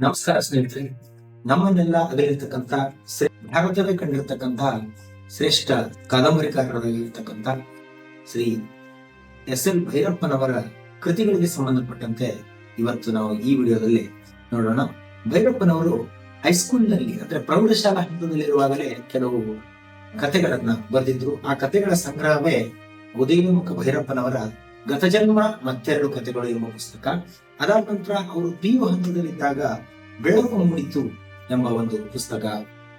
ನಮಸ್ಕಾರ ಸ್ನೇಹಿತರೆ ನಮ್ಮನ್ನೆಲ್ಲ ಅಗಲಿರ್ತಕ್ಕಂಥ ಭಾರತವೇ ಕಂಡಿರ್ತಕ್ಕಂಥ ಶ್ರೇಷ್ಠ ಕಾದಂಬರಿಕಾರರಾಗಿರ್ತಕ್ಕಂಥ ಶ್ರೀ ಎಸ್ ಎಲ್ ಭೈರಪ್ಪನವರ ಕೃತಿಗಳಿಗೆ ಸಂಬಂಧಪಟ್ಟಂತೆ ಇವತ್ತು ನಾವು ಈ ವಿಡಿಯೋದಲ್ಲಿ ನೋಡೋಣ. ಭೈರಪ್ಪನವರು ಹೈಸ್ಕೂಲ್ನಲ್ಲಿ, ಅಂದ್ರೆ ಪ್ರೌಢಶಾಲಾ ಹಂತದಲ್ಲಿರುವಾಗಲೇ ಕೆಲವು ಕಥೆಗಳನ್ನ ಬರೆದಿದ್ರು. ಆ ಕಥೆಗಳ ಸಂಗ್ರಹವೇ ಉದಯಮುಖ ಭೈರಪ್ಪನವರ ಗತಜನ್ಮ ಮತ್ತೆರಡು ಕಥೆಗಳು ಎಂಬ ಪುಸ್ತಕ. ಅದಾದ ನಂತರ ಅವರು ಪಿ ಯು ಹಂತದಲ್ಲಿದ್ದಾಗ ಬೆಳಕು ಮೂಡಿತು ಎಂಬ ಒಂದು ಪುಸ್ತಕ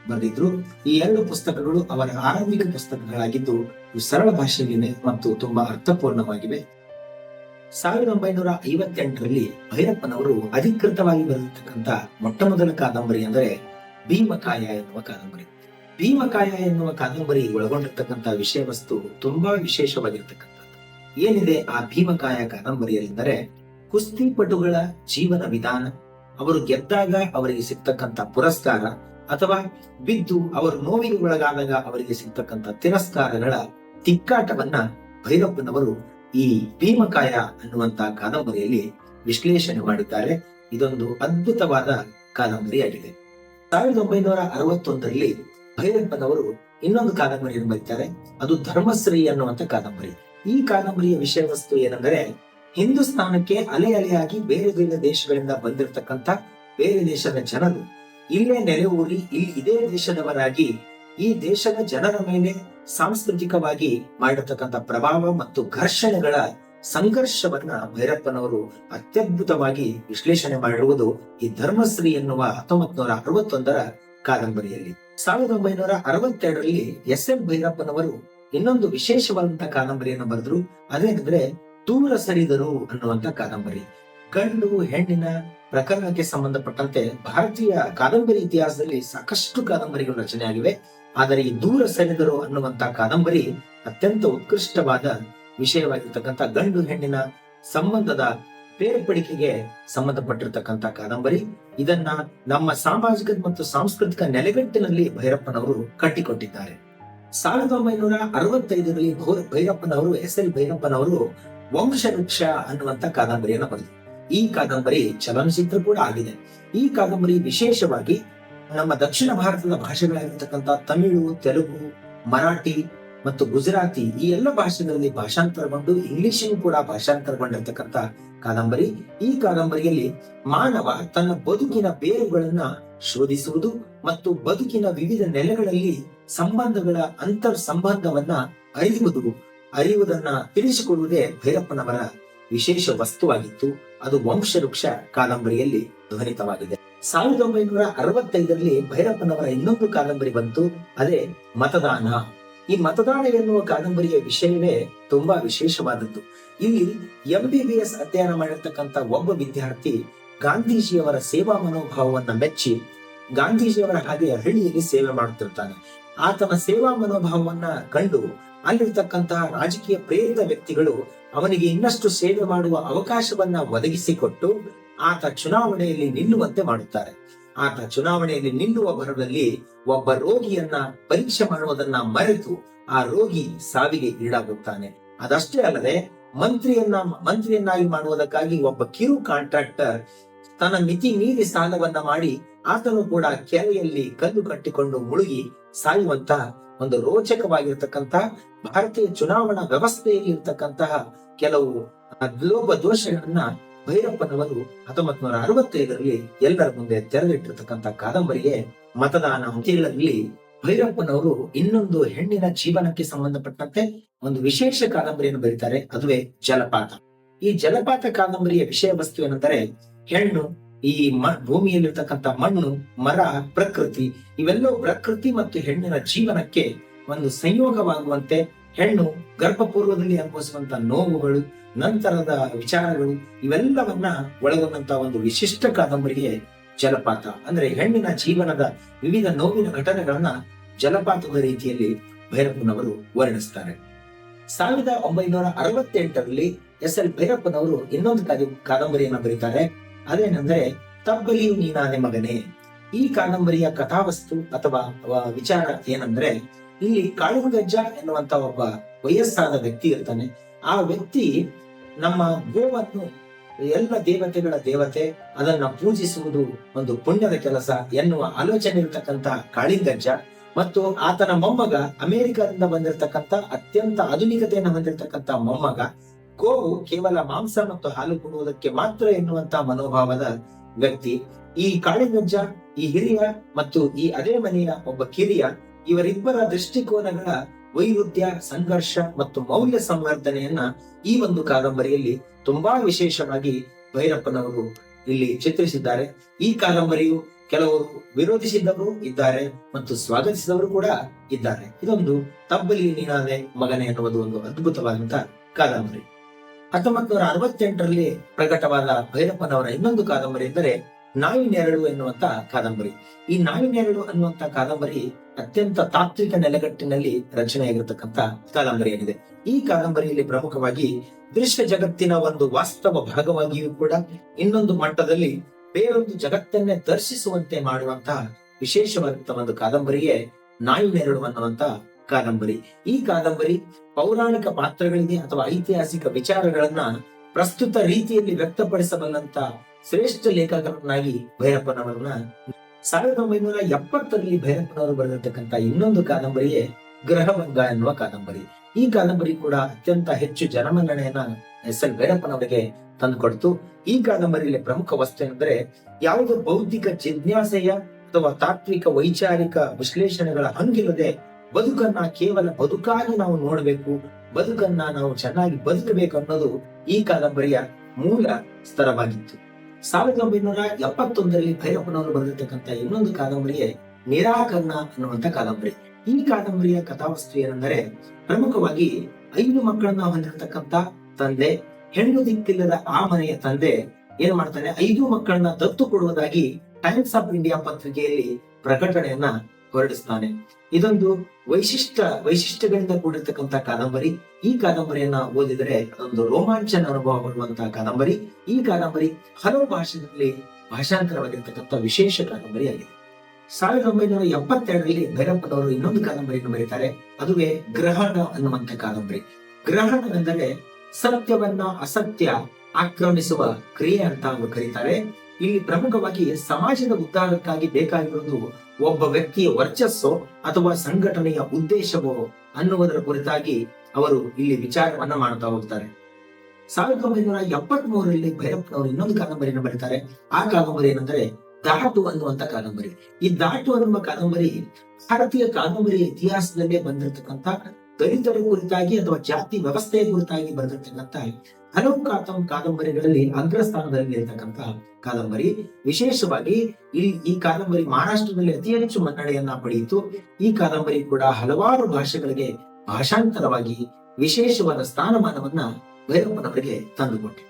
ಬರೆದಿದ್ರು. ಈ ಎರಡು ಪುಸ್ತಕಗಳು ಅವರ ಆರಂಭಿಕ ಪುಸ್ತಕಗಳಾಗಿದ್ದು ಸರಳ ಭಾಷೆಯಲ್ಲಿವೆ ಮತ್ತು ತುಂಬಾ ಅರ್ಥಪೂರ್ಣವಾಗಿವೆ. ಸಾವಿರದ ಒಂಬೈನೂರ ಐವತ್ತೆಂಟರಲ್ಲಿ ಭೈರಪ್ಪನವರು ಅಧಿಕೃತವಾಗಿ ಬರೆದಿರ್ತಕ್ಕಂಥ ಮೊಟ್ಟ ಮೊದಲ ಕಾದಂಬರಿ ಅಂದರೆ ಭೀಮಕಾಯ ಎನ್ನುವ ಕಾದಂಬರಿ. ಭೀಮಕಾಯ ಎನ್ನುವ ಕಾದಂಬರಿ ಒಳಗೊಂಡಿರ್ತಕ್ಕಂಥ ವಿಷಯ ವಸ್ತು ತುಂಬಾ ವಿಶೇಷವಾಗಿರ್ತಕ್ಕಂಥದ್ದು. ಏನಿದೆ ಆ ಭೀಮಕಾಯ ಕಾದಂಬರಿಯಲ್ಲಿಂದರೆ ಕುಸ್ತಿಪಟುಗಳ ಜೀವನ ವಿಧಾನ, ಅವರು ಗೆದ್ದಾಗ ಅವರಿಗೆ ಸಿಗ್ತಕ್ಕಂಥ ಪುರಸ್ಕಾರ, ಅಥವಾ ಬಿದ್ದು ಅವರು ನೋವಿಗೆ ಒಳಗಾದಾಗ ಅವರಿಗೆ ಸಿಗ್ತಕ್ಕಂಥ ತಿರಸ್ಕಾರಗಳ ತಿಕ್ಕಾಟವನ್ನ ಭೈರಪ್ಪನವರು ಈ ಭೀಮಕಾಯ ಅನ್ನುವಂತ ಕಾದಂಬರಿಯಲ್ಲಿ ವಿಶ್ಲೇಷಣೆ ಮಾಡಿದ್ದಾರೆ. ಇದೊಂದು ಅದ್ಭುತವಾದ ಕಾದಂಬರಿಯಾಗಿದೆ. ಸಾವಿರದ ಒಂಬೈನೂರ ಅರವತ್ತೊಂದರಲ್ಲಿ ಭೈರಪ್ಪನವರು ಇನ್ನೊಂದು ಕಾದಂಬರಿಯನ್ನು ಬರೀತಾರೆ. ಅದು ಧರ್ಮಶ್ರೀ ಅನ್ನುವಂತ ಕಾದಂಬರಿ. ಈ ಕಾದಂಬರಿಯ ವಿಷಯ ವಸ್ತು ಏನೆಂದರೆ ಹಿಂದೂಸ್ತಾನಕ್ಕೆ ಅಲೆ ಅಲೆಯಾಗಿ ಬೇರೆ ಬೇರೆ ದೇಶಗಳಿಂದ ಬಂದಿರತಕ್ಕಂತ ಬೇರೆ ದೇಶದ ಜನರು, ಇಲ್ಲೇ ನೆಲೆ ಊರಿ ಇಲ್ಲಿ ಇದೇ ದೇಶದವರಾಗಿ ಈ ದೇಶದ ಜನರ ಮೇಲೆ ಸಾಂಸ್ಕೃತಿಕವಾಗಿ ಮಾಡಿರ್ತಕ್ಕಂಥ ಪ್ರಭಾವ ಮತ್ತು ಘರ್ಷಣೆಗಳ ಸಂಘರ್ಷವನ್ನ ಭೈರಪ್ಪನವರು ಅತ್ಯದ್ಭುತವಾಗಿ ವಿಶ್ಲೇಷಣೆ ಮಾಡಿರುವುದು ಈ ಧರ್ಮಶ್ರೀ ಎನ್ನುವ ಹತ್ತೊಂಬತ್ ನೂರ ಅರವತ್ತೊಂದರ ಕಾದಂಬರಿಯಲ್ಲಿ. ಸಾವಿರದ ಒಂಬೈನೂರ ಅರವತ್ತೆರಡರಲ್ಲಿ ಎಸ್ ಎಂ ಭೈರಪ್ಪನವರು ಇನ್ನೊಂದು ವಿಶೇಷವಾದಂತಹ ಕಾದಂಬರಿಯನ್ನು ಬರೆದ್ರು. ಅದೇನೆಂದ್ರೆ ದೂರ ಸರಿದರು ಅನ್ನುವಂತ ಕಾದಂಬರಿ. ಗಂಡು ಹೆಣ್ಣಿನ ಪ್ರಕರಣಕ್ಕೆ ಸಂಬಂಧಪಟ್ಟಂತೆ ಭಾರತೀಯ ಕಾದಂಬರಿ ಇತಿಹಾಸದಲ್ಲಿ ಸಾಕಷ್ಟು ಕಾದಂಬರಿಗಳು ರಚನೆ ಆಗಿವೆ. ಆದರೆ ಈ ದೂರ ಸರಿದರು ಅನ್ನುವಂತ ಕಾದಂಬರಿ ಅತ್ಯಂತ ಉತ್ಕೃಷ್ಟವಾದ ವಿಷಯವಾಗಿರ್ತಕ್ಕಂಥ ಗಂಡು, ಹೆಣ್ಣಿನ ಸಂಬಂಧದ ಬೇರ್ಪಡಿಕೆಗೆ ಸಂಬಂಧಪಟ್ಟಿರ್ತಕ್ಕಂಥ ಕಾದಂಬರಿ. ಇದನ್ನ ನಮ್ಮ ಸಾಮಾಜಿಕ ಮತ್ತು ಸಾಂಸ್ಕೃತಿಕ ನೆಲೆಗಟ್ಟಿನಲ್ಲಿ ಭೈರಪ್ಪನವರು ಕಟ್ಟಿಕೊಟ್ಟಿದ್ದಾರೆ. ಸಾವಿರದ ಒಂಬೈನೂರ ಅರವತ್ತೈದರಲ್ಲಿ ಘೋರ ಭೈರಪ್ಪನವರು ಎಸ್ ಎಲ್ ಭೈರಪ್ಪನವರು ವಂಶವೃಕ್ಷ ಅನ್ನುವಂತ ಕಾದಂಬರಿಯನ್ನು ಬರೆದರು. ಈ ಕಾದಂಬರಿ ಚಲನಚಿತ್ರ ಕೂಡ ಆಗಿದೆ. ಈ ಕಾದಂಬರಿ ವಿಶೇಷವಾಗಿ ನಮ್ಮ ದಕ್ಷಿಣ ಭಾರತದ ಭಾಷೆಗಳಾಗಿರ್ತಕ್ಕಂಥ ತಮಿಳು, ತೆಲುಗು, ಮರಾಠಿ ಮತ್ತು ಗುಜರಾತಿ ಈ ಎಲ್ಲ ಭಾಷೆಗಳಲ್ಲಿ ಭಾಷಾಂತರಗೊಂಡು ಇಂಗ್ಲಿಷಿಗೂ ಕೂಡ ಭಾಷಾಂತರಗೊಂಡಿರ್ತಕ್ಕಂಥ ಕಾದಂಬರಿ. ಈ ಕಾದಂಬರಿಯಲ್ಲಿ ಮಾನವ ತನ್ನ ಬದುಕಿನ ಬೇರುಗಳನ್ನ ಶೋಧಿಸುವುದು ಮತ್ತು ಬದುಕಿನ ವಿವಿಧ ನೆಲೆಗಳಲ್ಲಿ ಸಂಬಂಧಗಳ ಅಂತರ್ ಸಂಬಂಧವನ್ನ ಅರಿಯುವುದು, ಅರಿಯುವುದನ್ನ ತಿಳಿಸಿಕೊಡುವುದೇ ಭೈರಪ್ಪನವರ ವಿಶೇಷ ವಸ್ತುವಾಗಿತ್ತು. ಅದು ವಂಶವೃಕ್ಷ ಕಾದಂಬರಿಯಲ್ಲಿ ಧ್ವನಿತವಾಗಿದೆ. ಸಾವಿರದ ಒಂಬೈನೂರ ಅರವತ್ತೈದರಲ್ಲಿ ಭೈರಪ್ಪನವರ ಇನ್ನೊಂದು ಕಾದಂಬರಿ ಬಂತು, ಅದೇ ಮತದಾನ. ಈ ಮತದಾನ ಎನ್ನುವ ಕಾದಂಬರಿಯ ವಿಷಯವೇ ತುಂಬಾ ವಿಶೇಷವಾದದ್ದು. ಇಲ್ಲಿ ಎಂ ಬಿ ಬಿ ಎಸ್ ಅಧ್ಯಯನ ಮಾಡಿರ್ತಕ್ಕಂಥ ಒಬ್ಬ ವಿದ್ಯಾರ್ಥಿ ಗಾಂಧೀಜಿಯವರ ಸೇವಾ ಮನೋಭಾವವನ್ನ ಮೆಚ್ಚಿ, ಗಾಂಧೀಜಿಯವರ ಹಾಗೆ ಹಳ್ಳಿಯಲ್ಲಿ ಸೇವೆ ಮಾಡುತ್ತಿರ್ತಾನೆ. ಆತನ ಸೇವಾ ಮನೋಭಾವವನ್ನ ಕಂಡು ಅಲ್ಲಿರ್ತಕ್ಕಂತಹ ರಾಜಕೀಯ ಪ್ರೇರಿತ ವ್ಯಕ್ತಿಗಳು ಅವನಿಗೆ ಇನ್ನಷ್ಟು ಸೇವೆ ಮಾಡುವ ಅವಕಾಶವನ್ನ ಒದಗಿಸಿಕೊಟ್ಟು ಆತ ಚುನಾವಣೆಯಲ್ಲಿ ನಿಲ್ಲುವಂತೆ ಮಾಡುತ್ತಾರೆ. ಆತ ಚುನಾವಣೆಯಲ್ಲಿ ನಿಲ್ಲುವ ಭರದಲ್ಲಿ ಒಬ್ಬ ರೋಗಿಯನ್ನ ಪರೀಕ್ಷೆ ಮಾಡುವುದನ್ನ ಮರೆತು ಆ ರೋಗಿ ಸಾವಿಗೆ ಈಡಾಗುತ್ತಾನೆ. ಅದಷ್ಟೇ ಅಲ್ಲದೆ ಮಂತ್ರಿಯನ್ನ, ಮಂತ್ರಿಯನ್ನಾಗಿ ಮಾಡುವುದಕ್ಕಾಗಿ ಒಬ್ಬ ಕಿರು ಕಾಂಟ್ರಾಕ್ಟರ್ ತನ್ನ ಮಿತಿ ಮೀರಿ ಸ್ನಾನವನ್ನ ಮಾಡಿ ಆತನು ಕೂಡ ಕೆರೆಯಲ್ಲಿ ಕಲ್ಲು ಕಟ್ಟಿಕೊಂಡು ಮುಳುಗಿ ಸಾಯುವಂತಹ ಒಂದು ರೋಚಕವಾಗಿರ್ತಕ್ಕಂತಹ ಭಾರತೀಯ ಚುನಾವಣಾ ವ್ಯವಸ್ಥೆಯಲ್ಲಿ ಇರ್ತಕ್ಕಂತಹ ಕೆಲವು ಲೋಪ ದೋಷಗಳನ್ನ ಭೈರಪ್ಪನವರು ಹತ್ತೊಂಬತ್ ನೂರ ಅರವತ್ತೈದರಲ್ಲಿ ಎಲ್ಲರ ಮುಂದೆ ತೆರೆದಿಟ್ಟಿರ್ತಕ್ಕಂತಹ ಕಾದಂಬರಿಗೆ ಮತದಾನ ಅಂತ್ಯಗಳಲ್ಲಿ ಭೈರಪ್ಪನವರು ಇನ್ನೊಂದು ಹೆಣ್ಣಿನ ಜೀವನಕ್ಕೆ ಸಂಬಂಧಪಟ್ಟಂತೆ ಒಂದು ವಿಶೇಷ ಕಾದಂಬರಿಯನ್ನು ಬರೀತಾರೆ, ಅದುವೇ ಜಲಪಾತ. ಈ ಜಲಪಾತ ಕಾದಂಬರಿಯ ವಿಷಯ ವಸ್ತು ಏನೆಂದರೆ ಹೆಣ್ಣು, ಈ ಮ, ಭೂಮಿಯಲ್ಲಿರ್ತಕ್ಕಂಥ ಮಣ್ಣು, ಮರ, ಪ್ರಕೃತಿ, ಇವೆಲ್ಲವೂ ಪ್ರಕೃತಿ ಮತ್ತು ಹೆಣ್ಣಿನ ಜೀವನಕ್ಕೆ ಒಂದು ಸಂಯೋಗವಾಗುವಂತೆ ಹೆಣ್ಣು ಗರ್ಭಪೂರ್ವದಲ್ಲಿ ಅನುಭವಿಸುವಂತ ನೋವುಗಳು, ನಂತರದ ವಿಚಾರಗಳು, ಇವೆಲ್ಲವನ್ನ ಒಳಗೊಂಡಂತ ಒಂದು ವಿಶಿಷ್ಟ ಕಾದಂಬರಿಗೆ ಜಲಪಾತ. ಅಂದ್ರೆ ಹೆಣ್ಣಿನ ಜೀವನದ ವಿವಿಧ ನೋವಿನ ಘಟನೆಗಳನ್ನ ಜಲಪಾತದ ರೀತಿಯಲ್ಲಿ ಭೈರಪ್ಪನವರು ವರ್ಣಿಸ್ತಾರೆ. ಸಾವಿರದ ಒಂಬೈನೂರ ಅರವತ್ತೆಂಟರಲ್ಲಿ ಎಸ್ ಎಲ್ ಭೈರಪ್ಪನವರು ಇನ್ನೊಂದು ಕಾದಂಬರಿಯನ್ನು ಕಾದಂಬರಿಯನ್ನ ಬರೀತಾರೆ. ಅದೇನೆಂದ್ರೆ, ತಬ್ಬಲಿಯು ನೀನಾನೆ ಮಗನೇ. ಈ ಕಾದಂಬರಿಯ ಕಥಾವಸ್ತು ಅಥವಾ ವಿಚಾರ ಏನಂದ್ರೆ, ಇಲ್ಲಿ ಕಾಳುಗಜ್ಜ ಎನ್ನುವಂತ ಒಬ್ಬ ವಯಸ್ಸಾದ ವ್ಯಕ್ತಿ ಇರ್ತಾನೆ. ಆ ವ್ಯಕ್ತಿ ನಮ್ಮ ಗೋವನ್ನು, ಎಲ್ಲ ದೇವತೆಗಳ ದೇವತೆ ಅದನ್ನ ಪೂಜಿಸುವುದು ಒಂದು ಪುಣ್ಯದ ಕೆಲಸ ಎನ್ನುವ ಆಲೋಚನೆ ಇರತಕ್ಕಂತ ಕಾಳಿಂಗಜ್ಜ ಮತ್ತು ಆತನ ಮೊಮ್ಮಗ ಅಮೆರಿಕದಿಂದ ಬಂದಿರತಕ್ಕಂತ ಅತ್ಯಂತ ಆಧುನಿಕತೆಯನ್ನು ಹೊಂದಿರತಕ್ಕಂತ ಮೊಮ್ಮಗ ಗೋವು ಕೇವಲ ಮಾಂಸ ಮತ್ತು ಹಾಲು ಕೊಡುವುದಕ್ಕೆ ಮಾತ್ರ ಎನ್ನುವಂತಹ ಮನೋಭಾವದ ವ್ಯಕ್ತಿ, ಈ ಕಾಳಿಂಗಜ್ಜ ಈ ಹಿರಿಯ ಮತ್ತು ಈ ಅದೇ ಮನೆಯ ಒಬ್ಬ ಕಿರಿಯ, ಇವರಿಬ್ಬರ ದೃಷ್ಟಿಕೋನಗಳ ವೈರುಧ್ಯ ಸಂಘರ್ಷ ಮತ್ತು ಮೌಲ್ಯ ಸಂವರ್ಧನೆಯನ್ನ ಈ ಒಂದು ಕಾದಂಬರಿಯಲ್ಲಿ ತುಂಬಾ ವಿಶೇಷವಾಗಿ ಭೈರಪ್ಪನವರು ಇಲ್ಲಿ ಚಿತ್ರಿಸಿದ್ದಾರೆ. ಈ ಕಾದಂಬರಿಯು ಕೆಲವರು ವಿರೋಧಿಸಿದವರು ಇದ್ದಾರೆ ಮತ್ತು ಸ್ವಾಗತಿಸಿದವರು ಕೂಡ ಇದ್ದಾರೆ. ಇದೊಂದು ತಬ್ಬಲಿ ನೀನಾದೆ ಮಗನೇ ಎನ್ನುವುದು ಒಂದು ಅದ್ಭುತವಾದಂತಹ ಕಾದಂಬರಿ. ಹತ್ತೊಂಬತ್ ನೂರ ಅರವತ್ತೆಂಟರಲ್ಲಿ ಪ್ರಕಟವಾದ ಭೈರಪ್ಪನವರ ಇನ್ನೊಂದು ಕಾದಂಬರಿ ಎಂದರೆ ನಾವಿನೆರಳು ಎನ್ನುವಂತ ಕಾದಂಬರಿ. ಈ ನಾವಿನೆರಳು ಅನ್ನುವಂತ ಕಾದಂಬರಿ ಅತ್ಯಂತ ತಾತ್ವಿಕ ನೆಲೆಗಟ್ಟಿನಲ್ಲಿ ರಚನೆಯಾಗಿರತಕ್ಕಂತ ಕಾದಂಬರಿಯಾಗಿದೆ ಈ ಕಾದಂಬರಿಯಲ್ಲಿ ಪ್ರಮುಖವಾಗಿ ದೃಶ್ಯ ಜಗತ್ತಿನ ಒಂದು ವಾಸ್ತವ ಭಾಗವಾಗಿಯೂ ಕೂಡ ಇನ್ನೊಂದು ಮಟ್ಟದಲ್ಲಿ ಬೇರೊಂದು ಜಗತ್ತನ್ನೇ ದರ್ಶಿಸುವಂತೆ ಮಾಡುವಂತಹ ವಿಶೇಷವಾದಂತಹ ಒಂದು ಕಾದಂಬರಿಗೆ ನಾಯಿನೆರಳು ಅನ್ನುವಂತ ಕಾದಂಬರಿ. ಈ ಕಾದಂಬರಿ ಪೌರಾಣಿಕ ಪಾತ್ರಗಳಿಗೆ ಅಥವಾ ಐತಿಹಾಸಿಕ ವಿಚಾರಗಳನ್ನ ಪ್ರಸ್ತುತ ರೀತಿಯಲ್ಲಿ ವ್ಯಕ್ತಪಡಿಸಬಲ್ಲಂತ ಶ್ರೇಷ್ಠ ಲೇಖಕರನ್ನಾಗಿ ಭೈರಪ್ಪನವರನ್ನ ಸಾವಿರದ ಒಂಬೈನೂರ ಎಪ್ಪತ್ತರಲ್ಲಿ ಭೈರಪ್ಪನವರು ಬರೆದಿರ್ತಕ್ಕಂಥ ಇನ್ನೊಂದು ಕಾದಂಬರಿಯೇ ಗ್ರಹವಂಗ ಎನ್ನುವ ಕಾದಂಬರಿ. ಈ ಕಾದಂಬರಿ ಕೂಡ ಅತ್ಯಂತ ಹೆಚ್ಚು ಜನಮನ್ನಣೆಯನ್ನ ಎಸ್ ಎಲ್ ಭೈರಪ್ಪನವರಿಗೆ ತಂದುಕೊಡ್ತು. ಈ ಕಾದಂಬರಿಯಲ್ಲಿ ಪ್ರಮುಖ ವಸ್ತು ಯಾವುದೇ ಬೌದ್ಧಿಕ ಜಿಜ್ಞಾಸೆಯ ಅಥವಾ ತಾತ್ವಿಕ ವೈಚಾರಿಕ ವಿಶ್ಲೇಷಣೆಗಳ ಹಂಗಿಲ್ಲದೆ ಬದುಕನ್ನ ಕೇವಲ ಬದುಕಾಗಿ ನಾವು ನೋಡಬೇಕು, ಬದುಕನ್ನ ನಾವು ಚೆನ್ನಾಗಿ ಬದುಕಬೇಕು ಅನ್ನೋದು ಈ ಕಾದಂಬರಿಯ ಮೂಲ ಸ್ತರವಾಗಿತ್ತು. ಸಾವಿರದ ಒಂಬೈನೂರ ಎಪ್ಪತ್ತೊಂದರಲ್ಲಿ ಭೈರಪ್ಪನವರು ಬರೆದಿರ್ತಕ್ಕಂಥ ಇನ್ನೊಂದು ಕಾದಂಬರಿಯೇ ನಿರಾಕರಣ ಅನ್ನುವಂತ ಕಾದಂಬರಿ. ಈ ಕಾದಂಬರಿಯ ಕಥಾವಸ್ತು ಏನೆಂದರೆ ಪ್ರಮುಖವಾಗಿ ಐದು ಮಕ್ಕಳನ್ನ ಹೊಂದಿರತಕ್ಕಂತ ತಂದೆ, ಹೆಣ್ಣು ದಿಕ್ಕಿಲ್ಲದ ಆ ಮನೆಯ ತಂದೆ ಏನ್ ಮಾಡ್ತಾನೆ? ಐದು ಮಕ್ಕಳನ್ನ ದತ್ತು ಕೊಡುವುದಾಗಿ ಟೈಮ್ಸ್ ಆಫ್ ಇಂಡಿಯಾ ಪತ್ರಿಕೆಯಲ್ಲಿ ಪ್ರಕಟಣೆಯನ್ನ ಹೊರಡಿಸ್ತಾನೆ. ಇದೊಂದು ವೈಶಿಷ್ಟ ವೈಶಿಷ್ಟ್ಯಗಳಿಂದ ಕೂಡಿರ್ತಕ್ಕಂತ ಕಾದಂಬರಿ. ಈ ಕಾದಂಬರಿಯನ್ನ ಓದಿದರೆ ಒಂದು ರೋಮಾಂಚನ ಅನುಭವ ಪಡುವಂತಹ ಕಾದಂಬರಿ. ಈ ಕಾದಂಬರಿ ಹಲವು ಭಾಷೆಗಳಲ್ಲಿ ಭಾಷಾಂತರವಾಗಿರ್ತಕ್ಕಂಥ ವಿಶೇಷ ಕಾದಂಬರಿ ಆಗಿದೆ. ಸಾವಿರದ ಒಂಬೈನೂರ ಎಪ್ಪತ್ತೆರಡರಲ್ಲಿ ಭೈರಪ್ಪನವರು ಇನ್ನೊಂದು ಕಾದಂಬರಿಯನ್ನು ಬರೀತಾರೆ. ಅದುವೇ ಗ್ರಹಣ ಅನ್ನುವಂತ ಕಾದಂಬರಿ. ಗ್ರಹಣವೆಂದರೆ ಸತ್ಯವನ್ನ ಅಸತ್ಯ ಆಕ್ರಮಿಸುವ ಕ್ರಿಯೆ ಅಂತ ಅವರು ಕರೀತಾರೆ. ಇಲ್ಲಿ ಪ್ರಮುಖವಾಗಿ ಸಮಾಜದ ಉದ್ಧಾರಕ್ಕಾಗಿ ಬೇಕಾಗಿರುವುದು ಒಬ್ಬ ವ್ಯಕ್ತಿಯ ವರ್ಚಸ್ಸೋ ಅಥವಾ ಸಂಘಟನೆಯ ಉದ್ದೇಶವೋ ಅನ್ನುವುದರ ಕುರಿತಾಗಿ ಅವರು ಇಲ್ಲಿ ವಿಚಾರವನ್ನ ಮಾಡ್ತಾ ಹೋಗ್ತಾರೆ. ಸಾವಿರದ ಒಂಬೈನೂರ ಎಪ್ಪತ್ತ್ ಮೂರರಲ್ಲಿ ಭೈರಪ್ಪನವರು ಇನ್ನೊಂದು ಕಾದಂಬರಿಯನ್ನು ಬರೀತಾರೆ. ಆ ಕಾದಂಬರಿ ಏನಂದ್ರೆ ದಾಟು ಅನ್ನುವಂತ ಕಾದಂಬರಿ. ಈ ದಾಟು ಅನ್ನುವ ಕಾದಂಬರಿ ಭಾರತೀಯ ಕಾದಂಬರಿಯ ಇತಿಹಾಸದಲ್ಲೇ ಬಂದಿರತಕ್ಕಂತ ದಲಿತರ ಕುರಿತಾಗಿ ಅಥವಾ ಜಾತಿ ವ್ಯವಸ್ಥೆಯ ಕುರಿತಾಗಿ ಬರೆದಿರ್ತಕ್ಕಂಥ ಹಲವು ಕಾತಂ ಕಾದಂಬರಿಗಳಲ್ಲಿ ಅಗ್ರಸ್ಥಾನದಲ್ಲಿ ಇರತಕ್ಕಂತ ಕಾದಂಬರಿ. ವಿಶೇಷವಾಗಿ ಈ ಈ ಕಾದಂಬರಿ ಮಹಾರಾಷ್ಟ್ರದಲ್ಲಿ ಅತಿ ಹೆಚ್ಚು ಮನ್ನಣೆಯನ್ನ ಪಡೆಯಿತು. ಈ ಕಾದಂಬರಿ ಕೂಡ ಹಲವಾರು ಭಾಷೆಗಳಿಗೆ ಭಾಷಾಂತರವಾಗಿ ವಿಶೇಷವಾದ ಸ್ಥಾನಮಾನವನ್ನ ಭೈರಪ್ಪನವರಿಗೆ ತಂದುಕೊಟ್ಟೆ.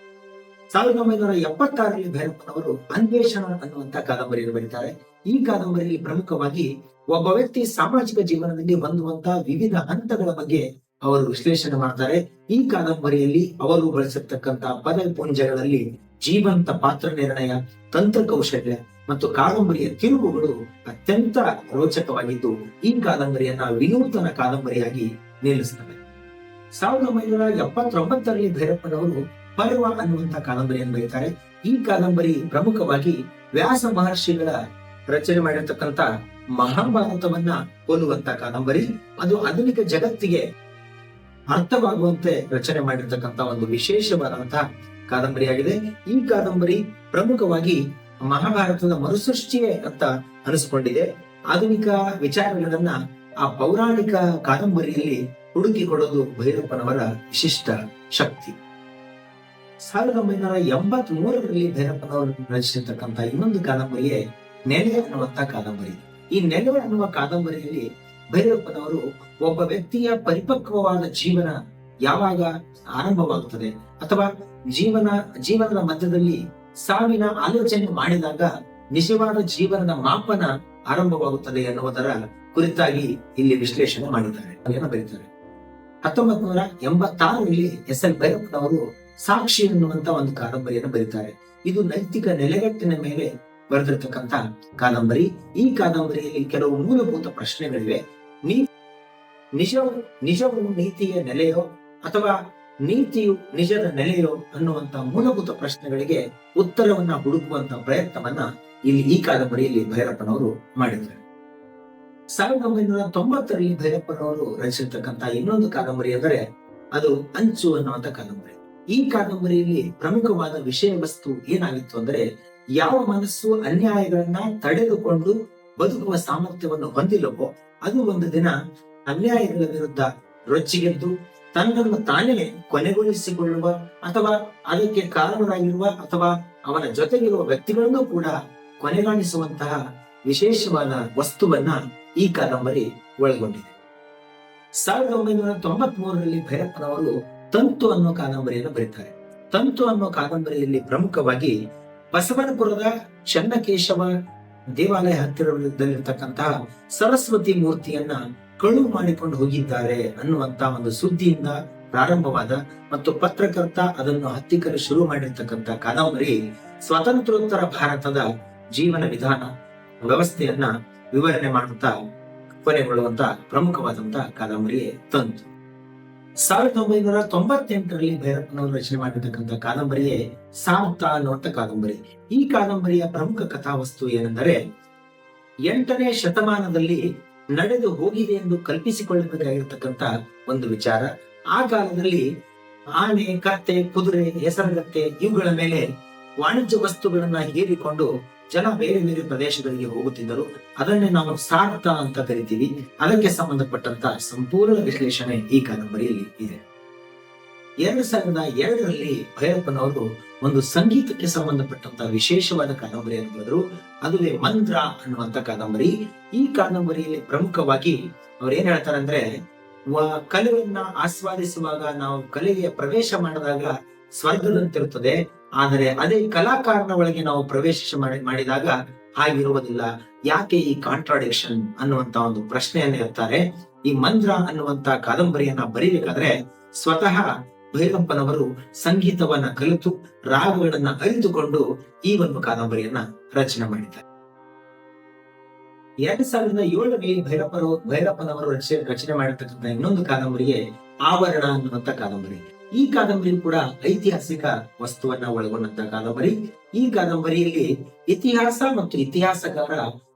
ಸಾವಿರದ ಒಂಬೈನೂರ ಎಪ್ಪತ್ತಾರರಲ್ಲಿ ಭೈರಪ್ಪನವರು ಅನ್ವೇಷಣ ಅನ್ನುವಂತ ಕಾದಂಬರಿಯನ್ನು ಬರೀತಾರೆ. ಈ ಕಾದಂಬರಿಯಲ್ಲಿ ಪ್ರಮುಖವಾಗಿ ಒಬ್ಬ ವ್ಯಕ್ತಿ ಸಾಮಾಜಿಕ ಜೀವನದಲ್ಲಿ ಹೊಂದುವಂತ ವಿವಿಧ ಹಂತಗಳ ಬಗ್ಗೆ ಅವರು ವಿಶ್ಲೇಷಣೆ ಮಾಡ್ತಾರೆ. ಈ ಕಾದಂಬರಿಯಲ್ಲಿ ಅವರು ಬಳಸಿರ್ತಕ್ಕಂತ ಪದ ಪುಂಜಗಳಲ್ಲಿ ಜೀವಂತ ಪಾತ್ರ ನಿರ್ಣಯ ತಂತ್ರ ಕೌಶಲ್ಯ ಮತ್ತು ಕಾದಂಬರಿಯ ತಿರುವುಗಳು ಅತ್ಯಂತ ರೋಚಕವಾಗಿದ್ದು, ಈ ಕಾದಂಬರಿಯನ್ನ ವಿನೂತನ ಕಾದಂಬರಿಯಾಗಿ ನಿಲ್ಲಿಸುತ್ತವೆ ಸಾವಿರದ ಒಂಬೈನೂರ ಎಪ್ಪತ್ತೊಂಬತ್ತರಲ್ಲಿ ಭೈರಪ್ಪನವರು ಪರ್ವ ಅನ್ನುವಂತ ಕಾದಂಬರಿಯನ್ನು ಬರೀತಾರೆ. ಈ ಕಾದಂಬರಿ ಪ್ರಮುಖವಾಗಿ ವ್ಯಾಸ ಮಹರ್ಷಿಗಳ ರಚನೆ ಮಾಡಿರ್ತಕ್ಕಂತ ಮಹಾಭಾರತವನ್ನ ಹೋಲುವಂತ ಕಾದಂಬರಿ. ಅದು ಆಧುನಿಕ ಜಗತ್ತಿಗೆ ಅರ್ಥವಾಗುವಂತೆ ರಚನೆ ಮಾಡಿರ್ತಕ್ಕಂತ ಒಂದು ವಿಶೇಷವಾದಂತಹ ಕಾದಂಬರಿಯಾಗಿದೆ. ಈ ಕಾದಂಬರಿ ಪ್ರಮುಖವಾಗಿ ಮಹಾಭಾರತದ ಮರುಸೃಷ್ಟಿಯೇ ಅಂತ ಅನಿಸ್ಕೊಂಡಿದೆ. ಆಧುನಿಕ ವಿಚಾರಗಳನ್ನ ಆ ಪೌರಾಣಿಕ ಕಾದಂಬರಿಯಲ್ಲಿ ಹುಡುಕಿಕೊಡೋದು ಭೈರಪ್ಪನವರ ವಿಶಿಷ್ಟ ಶಕ್ತಿ. ಸಾವಿರದ ಒಂಬೈನೂರ ಎಂಬತ್ ಮೂರರಲ್ಲಿ ಭೈರಪ್ಪನವರು ರಚಿಸಿರ್ತಕ್ಕಂಥ ಇನ್ನೊಂದು ಕಾದಂಬರಿಯೇ ನೆಲೆ ಅನ್ನುವಂತ ಕಾದಂಬರಿ. ಈ ನೆಲೆ ಅನ್ನುವ ಕಾದಂಬರಿಯಲ್ಲಿ ಭೈರಪ್ಪನವರು ಒಬ್ಬ ವ್ಯಕ್ತಿಯ ಪರಿಪಕ್ವವಾದ ಜೀವನ ಯಾವಾಗ ಆರಂಭವಾಗುತ್ತದೆ? ಅಥವಾ ಜೀವನ, ಜೀವನದ ಮಧ್ಯದಲ್ಲಿ ಸಾವಿನ ಆಲೋಚನೆ ಮಾಡಿದಾಗ ನಿಜವಾದ ಜೀವನದ ಮಾಪನ ಆರಂಭವಾಗುತ್ತದೆ ಎನ್ನುವುದರ ಕುರಿತಾಗಿ ಇಲ್ಲಿ ವಿಶ್ಲೇಷಣೆ ಮಾಡಿದ್ದಾರೆ. ಬರೀತಾರೆ. ಹತ್ತೊಂಬತ್ ನೂರ ಎಂಬತ್ತಾರರಲ್ಲಿ ಎಸ್ ಎಲ್ ಭೈರಪ್ಪನವರು ಸಾಕ್ಷಿ ಎನ್ನುವಂತ ಒಂದು ಕಾದಂಬರಿಯನ್ನು ಬರೀತಾರೆ. ಇದು ನೈತಿಕ ನೆಲೆಗಟ್ಟಿನ ಮೇಲೆ ಬರೆದಿರ್ತಕ್ಕಂತ ಕಾದಂಬರಿ. ಈ ಕಾದಂಬರಿಯಲ್ಲಿ ಕೆಲವು ಮೂಲಭೂತ ಪ್ರಶ್ನೆಗಳಿವೆ. ನೀ ನಿಜವು ನಿಜವು ನೀತಿಯ ನೆಲೆಯೋ ಅಥವಾ ನೀತಿಯು ನಿಜದ ನೆಲೆಯೋ ಅನ್ನುವಂತ ಮೂಲಭೂತ ಪ್ರಶ್ನೆಗಳಿಗೆ ಉತ್ತರವನ್ನ ಹುಡುಕುವಂತ ಪ್ರಯತ್ನವನ್ನ ಇಲ್ಲಿ ಈ ಕಾದಂಬರಿಯಲ್ಲಿ ಭೈರಪ್ಪನವರು ಮಾಡಿದ್ದಾರೆ. ಸಾವಿರದ ಒಂಬೈನೂರ ತೊಂಬತ್ತರಲ್ಲಿ ಭೈರಪ್ಪನವರು ರಚಿಸಿರ್ತಕ್ಕಂತ ಇನ್ನೊಂದು ಕಾದಂಬರಿ ಅಂದರೆ ಅದು ಅಂಚು ಅನ್ನುವಂತ ಕಾದಂಬರಿ. ಈ ಕಾದಂಬರಿಯಲ್ಲಿ ಪ್ರಮುಖವಾದ ವಿಷಯ ವಸ್ತು ಏನಾಗಿತ್ತು ಅಂದ್ರೆ ಯಾವ ಮನಸ್ಸು ಅನ್ಯಾಯಗಳನ್ನ ತಡೆದುಕೊಂಡು ಬದುಕುವ ಸಾಮರ್ಥ್ಯವನ್ನು ಹೊಂದಿಲ್ಲವೋ ಅದು ಒಂದು ದಿನ ಅನ್ಯಾಯಗಳ ವಿರುದ್ಧ ರೊಚ್ಚಿಗೆದ್ದು ತನ್ನನ್ನು ತಾನೇ ಕೊನೆಗೊಳಿಸಿಕೊಳ್ಳುವ ಅಥವಾ ಅದಕ್ಕೆ ಕಾರಣರಾಗಿರುವ ಅಥವಾ ಅವನ ಜೊತೆಗಿರುವ ವ್ಯಕ್ತಿಗಳನ್ನು ಕೂಡ ಕೊನೆಗಾಣಿಸುವಂತಹ ವಿಶೇಷವಾದ ವಸ್ತುವನ್ನ ಈ ಕಾದಂಬರಿ ಒಳಗೊಂಡಿದೆ. ಸಾವಿರದ ಒಂಬೈನೂರ ತೊಂಬತ್ ಮೂರರಲ್ಲಿ ಭೈರಪ್ಪನವರು ತಂತು ಅನ್ನೋ ಕಾದಂಬರಿಯನ್ನು ಬರೀತಾರೆ. ತಂತು ಅನ್ನೋ ಕಾದಂಬರಿಯಲ್ಲಿ ಪ್ರಮುಖವಾಗಿ ಬಸವನಪುರದ ಚನ್ನಕೇಶವ ದೇವಾಲಯ ಹತ್ತಿರದಲ್ಲಿರ್ತಕ್ಕಂತಹ ಸರಸ್ವತಿ ಮೂರ್ತಿಯನ್ನ ಕಳುವು ಮಾಡಿಕೊಂಡು ಹೋಗಿದ್ದಾರೆ ಅನ್ನುವಂತ ಒಂದು ಸುದ್ದಿಯಿಂದ ಪ್ರಾರಂಭವಾದ ಮತ್ತು ಪತ್ರಕರ್ತ ಅದನ್ನು ಹತ್ತಿಕ್ಕಲು ಶುರು ಮಾಡಿರ್ತಕ್ಕಂಥ ಕಾದಂಬರಿ ಸ್ವತಂತ್ರೋತ್ತರ ಭಾರತದ ಜೀವನ ವಿಧಾನ ವ್ಯವಸ್ಥೆಯನ್ನ ವಿವರಣೆ ಮಾಡುತ್ತಾ ಕೊನೆಗೊಳ್ಳುವಂತ ಪ್ರಮುಖವಾದಂತಹ ಕಾದಂಬರಿಯೇ ತಂತು. ಸಾವಿರದ ಒಂಬೈನೂರ ತೊಂಬತ್ತೆಂಟರಲ್ಲಿ ಭೈರಪ್ಪನವರು ರಚನೆ ಮಾಡಿರ್ತಕ್ಕಂಥ ಕಾದಂಬರಿಯೇ ಸಾಮುಕ್ತ ಅನ್ನುವಂಥ ಕಾದಂಬರಿ. ಈ ಕಾದಂಬರಿಯ ಪ್ರಮುಖ ಕಥಾವಸ್ತು ಏನೆಂದರೆ, ಎಂಟನೇ ಶತಮಾನದಲ್ಲಿ ನಡೆದು ಹೋಗಿದೆ ಎಂದು ಕಲ್ಪಿಸಿಕೊಳ್ಳಬೇಕಾಗಿರ್ತಕ್ಕಂಥ ಒಂದು ವಿಚಾರ. ಆ ಕಾಲದಲ್ಲಿ ಆನೆ, ಕತ್ತೆ, ಕುದುರೆ, ಹೆಸರಗತ್ತೆ ಇವುಗಳ ಮೇಲೆ ವಾಣಿಜ್ಯ ವಸ್ತುಗಳನ್ನ ಹೇರಿಕೊಂಡು ಜನ ಬೇರೆ ಬೇರೆ ಪ್ರದೇಶಗಳಿಗೆ ಹೋಗುತ್ತಿದ್ದರು ಅದನ್ನೇ ನಾವು ಸಾರ್ಥ ಅಂತ ಕರಿತೀವಿ. ಅದಕ್ಕೆ ಸಂಬಂಧಪಟ್ಟಂತ ಸಂಪೂರ್ಣ ವಿಶ್ಲೇಷಣೆ ಈ ಕಾದಂಬರಿಯಲ್ಲಿ ಇದೆ. ಎರಡು ಸಾವಿರದ ಎರಡರಲ್ಲಿ ಭೈರಪ್ಪನವರು ಒಂದು ಸಂಗೀತಕ್ಕೆ ಸಂಬಂಧಪಟ್ಟಂತ ವಿಶೇಷವಾದ ಕಾದಂಬರಿಯನ್ನು ಬರೆದರು ಅದುವೇ ಮಂತ್ರ ಅನ್ನುವಂತ ಕಾದಂಬರಿ. ಈ ಕಾದಂಬರಿಯಲ್ಲಿ ಪ್ರಮುಖವಾಗಿ ಅವ್ರು ಏನ್ ಹೇಳ್ತಾರೆ ಅಂದ್ರೆ ಕಲೆಯನ್ನ ಆಸ್ವಾದಿಸುವಾಗ ನಾವು ಕಲೆಗೆ ಪ್ರವೇಶ ಮಾಡಿದಾಗ ಸ್ವರ್ಗದಂತಿರುತ್ತದೆ. ಆದರೆ ಅದೇ ಕಲಾಕಾರನ ಒಳಗೆ ನಾವು ಪ್ರವೇಶ ಮಾಡಿ ಮಾಡಿದಾಗ ಹಾಗಿರುವುದಿಲ್ಲ. ಯಾಕೆ ಈ ಕಾಂಟ್ರಾಡಿಕ್ಷನ್ ಅನ್ನುವಂತ ಒಂದು ಪ್ರಶ್ನೆಯನ್ನ ಇರ್ತಾರೆ ಈ ಮಂತ್ರ ಅನ್ನುವಂತ ಕಾದಂಬರಿಯನ್ನ ಬರೀಬೇಕಾದ್ರೆ ಸ್ವತಃ ಭೈರಪ್ಪನವರು ಸಂಗೀತವನ್ನ ಕಲಿತು ರಾಗಗಳನ್ನ ಅರಿತುಕೊಂಡು ಈ ಒಂದು ಕಾದಂಬರಿಯನ್ನ ರಚನೆ ಮಾಡಿದ್ದಾರೆ. ಎರಡ್ ಸಾವಿರದ ಏಳರಲ್ಲಿ ಭೈರಪ್ಪರು ಭೈರಪ್ಪನವರು ರಚನೆ ರಚನೆ ಮಾಡಿರ್ತಕ್ಕಂಥ ಇನ್ನೊಂದು ಕಾದಂಬರಿಗೆ ಆವರಣ ಅನ್ನುವಂತ ಕಾದಂಬರಿ. ಈ ಕಾದಂಬರಿ ಕೂಡ ಐತಿಹಾಸಿಕ ವಸ್ತುವನ್ನ ಒಳಗೊಂಡಂತ ಕಾದಂಬರಿ ಈ ಕಾದಂಬರಿಯಲ್ಲಿ ಇತಿಹಾಸ ಮತ್ತು ಇತಿಹಾಸಕಾರ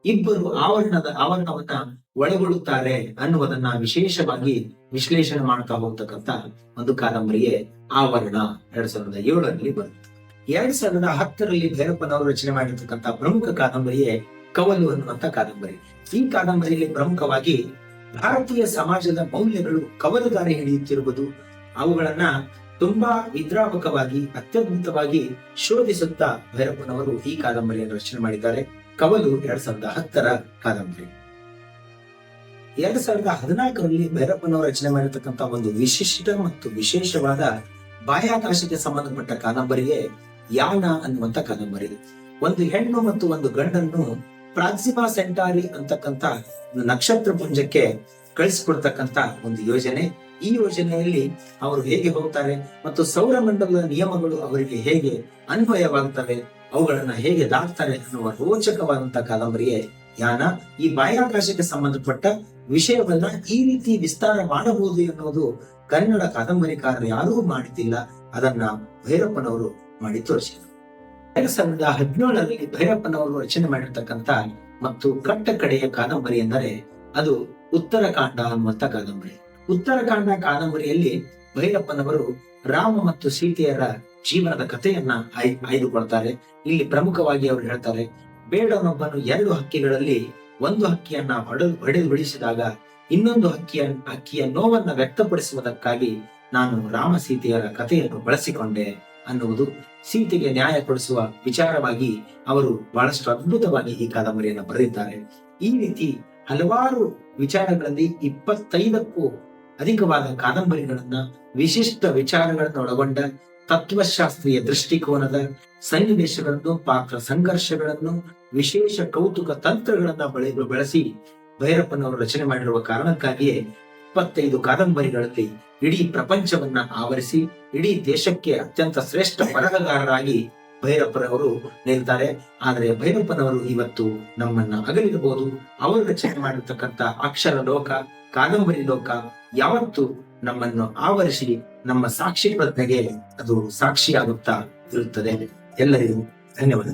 ಇಬ್ಬರು ಆವರಣದ ಆವರಣವನ್ನ ಒಳಗೊಳ್ಳುತ್ತಾರೆ ಅನ್ನುವುದನ್ನ ವಿಶೇಷವಾಗಿ ವಿಶ್ಲೇಷಣೆ ಮಾಡ್ತಾ ಹೋಗ್ತಕ್ಕಂತ ಒಂದು ಕಾದಂಬರಿಯೇ ಆವರಣ ಎರಡ್ ಸಾವಿರದ ಏಳರಲ್ಲಿ ಬಂತು. ಎರಡ್ ಸಾವಿರದ ಹತ್ತರಲ್ಲಿ ಭೈರಪ್ಪನವರು ರಚನೆ ಮಾಡಿರ್ತಕ್ಕಂಥ ಪ್ರಮುಖ ಕಾದಂಬರಿಯೇ ಕವಲು ಅನ್ನುವಂತ ಕಾದಂಬರಿ. ಈ ಕಾದಂಬರಿಯಲ್ಲಿ ಪ್ರಮುಖವಾಗಿ ಭಾರತೀಯ ಸಮಾಜದ ಮೌಲ್ಯಗಳು ಕವಲುದಾರಿ ಹಿಡಿಯುತ್ತಿರುವುದು ಅವುಗಳನ್ನ ತುಂಬಾ ವಿದ್ರಾವಕವಾಗಿ ಅತ್ಯದ್ಭುತವಾಗಿ ಶೋಧಿಸುತ್ತಾ ಭೈರಪ್ಪನವರು ಈ ಕಾದಂಬರಿಯನ್ನು ರಚನೆ ಮಾಡಿದ್ದಾರೆ. ಕವಲು ಎರಡ್ ಸಾವಿರದ ಹತ್ತರ ಕಾದಂಬರಿ. ಎರಡ್ ಸಾವಿರದ ಹದಿನಾಲ್ಕರಲ್ಲಿ ಭೈರಪ್ಪನವರು ರಚನೆ ಮಾಡಿರ್ತಕ್ಕಂಥ ಒಂದು ವಿಶಿಷ್ಟ ಮತ್ತು ವಿಶೇಷವಾದ ಬಾಹ್ಯಾಕಾಶಕ್ಕೆ ಸಂಬಂಧಪಟ್ಟ ಕಾದಂಬರಿಗೆ ಯಾನ ಅನ್ನುವಂತ ಕಾದಂಬರಿ. ಒಂದು ಹೆಣ್ಣು ಮತ್ತು ಒಂದು ಗಂಡನ್ನು ಪ್ರಾಕ್ಸಿಮಾ ಸೆಂಟಾರಿ ಅಂತಕ್ಕಂತ ನಕ್ಷತ್ರ ಪುಂಜಕ್ಕೆ ಕಳಿಸಿಕೊಡ್ತಕ್ಕಂತ ಒಂದು ಯೋಜನೆ. ಈ ಯೋಜನೆಯಲ್ಲಿ ಅವರು ಹೇಗೆ ಹೋಗ್ತಾರೆ ಮತ್ತು ಸೌರಮಂಡಲದ ನಿಯಮಗಳು ಅವರಿಗೆ ಹೇಗೆ ಅನ್ವಯವಾಗುತ್ತವೆ ಅವುಗಳನ್ನ ಹೇಗೆ ದಾಟ್ತಾರೆ ಅನ್ನುವ ರೋಚಕವಾದಂತಹ ಕಾದಂಬರಿಯೇ ಯಾನ ಈ ಬಾಹ್ಯಾಕಾಶಕ್ಕೆ ಸಂಬಂಧಪಟ್ಟ ವಿಷಯವನ್ನ ಈ ರೀತಿ ವಿಸ್ತಾರ ಮಾಡಬಹುದು ಎನ್ನುವುದು ಕನ್ನಡ ಕಾದಂಬರಿಕಾರರು ಯಾರೂ ಮಾಡಿದ್ದಿಲ್ಲ. ಅದನ್ನ ಭೈರಪ್ಪನವರು ಮಾಡಿ ತೋರಿಸಿದರು. ಎರಡ್ ಸಾವಿರದ ಹದಿನೇಳರಲ್ಲಿ ಭೈರಪ್ಪನವರು ರಚನೆ ಮಾಡಿರ್ತಕ್ಕಂತ ಮತ್ತು ಕಟ್ಟ ಕಡೆಯ ಕಾದಂಬರಿ ಎಂದರೆ ಅದು ಉತ್ತರಕಾಂಡ ಅನ್ನುವಂತ ಕಾದಂಬರಿ. ಉತ್ತರಕಾಂಡ ಕಾದಂಬರಿಯಲ್ಲಿ ಭೈರಪ್ಪನವರು ರಾಮ ಮತ್ತು ಸೀತೆಯರ ಜೀವನದ ಕಥೆಯನ್ನ ಆಯ್, ಆಯ್ದುಕೊಳ್ತಾರೆ. ಇಲ್ಲಿ ಪ್ರಮುಖವಾಗಿ ಅವರು ಹೇಳ್ತಾರೆ, ಬೇಡನೊಬ್ಬನು ಎರಡು ಹಕ್ಕಿಗಳಲ್ಲಿ ಒಂದು ಹಕ್ಕಿಯನ್ನ ಹೊಡೆದು ಹೊಡೆದು ಬಿಡಿಸಿದಾಗ ಇನ್ನೊಂದು ಹಕ್ಕಿಯ ಹಕ್ಕಿಯ ನೋವನ್ನ ವ್ಯಕ್ತಪಡಿಸುವುದಕ್ಕಾಗಿ ನಾನು ರಾಮ ಸೀತೆಯರ ಕಥೆಯನ್ನು ಬಳಸಿಕೊಂಡೆ ಅನ್ನುವುದು ಸೀತೆಗೆ ನ್ಯಾಯ ಕೊಡಿಸುವ ವಿಚಾರವಾಗಿ ಅವರು ಬಹಳಷ್ಟು ಅದ್ಭುತವಾಗಿ ಈ ಕಾದಂಬರಿಯನ್ನು ಬರೆದಿದ್ದಾರೆ. ಈ ರೀತಿ ಹಲವಾರು ವಿಚಾರಗಳಲ್ಲಿ ಇಪ್ಪತ್ತೈದಕ್ಕೂ ಅಧಿಕವಾದ ಕಾದಂಬರಿಗಳನ್ನ, ವಿಶಿಷ್ಟ ವಿಚಾರಗಳನ್ನು ಒಳಗೊಂಡ ತತ್ವಶಾಸ್ತ್ರೀಯ ದೃಷ್ಟಿಕೋನದ ಸನ್ನಿವೇಶಗಳನ್ನು, ಪಾತ್ರ ಸಂಘರ್ಷಗಳನ್ನು, ವಿಶೇಷ ಕೌತುಕ ತಂತ್ರಗಳನ್ನ ಬಳಿ, ಬಳಸಿ ಭೈರಪ್ಪನವರು ರಚನೆ ಮಾಡಿರುವ ಕಾರಣಕ್ಕಾಗಿಯೇ ಇಪ್ಪತ್ತೈದು ಕಾದಂಬರಿಗಳಲ್ಲಿ ಇಡೀ ಪ್ರಪಂಚವನ್ನ ಆವರಿಸಿ, ಇಡೀ ದೇಶಕ್ಕೆ ಅತ್ಯಂತ ಶ್ರೇಷ್ಠ ಬರಹಗಾರರಾಗಿ ಭೈರಪ್ಪನವರು ನಿಲ್ತಾರೆ. ಆದರೆ ಭೈರಪ್ಪನವರು ಇವತ್ತು ನಮ್ಮನ್ನ ಅಗಲಿರಬಹುದು. ಅವರು ರಚನೆ ಮಾಡಿರ್ತಕ್ಕಂಥ ಅಕ್ಷರ ಲೋಕ ಕಾದಂಬರಿ ಲೋಕ ಯಾವತ್ತು ನಮ್ಮನ್ನು ಆವರಿಸಿ ನಮ್ಮ ಸಾಕ್ಷಿ ಪ್ರಜ್ಞೆಗೆ ಅದು ಸಾಕ್ಷಿಯಾಗುತ್ತಾ ಇರುತ್ತದೆ. ಎಲ್ಲರಿಗೂ ಧನ್ಯವಾದ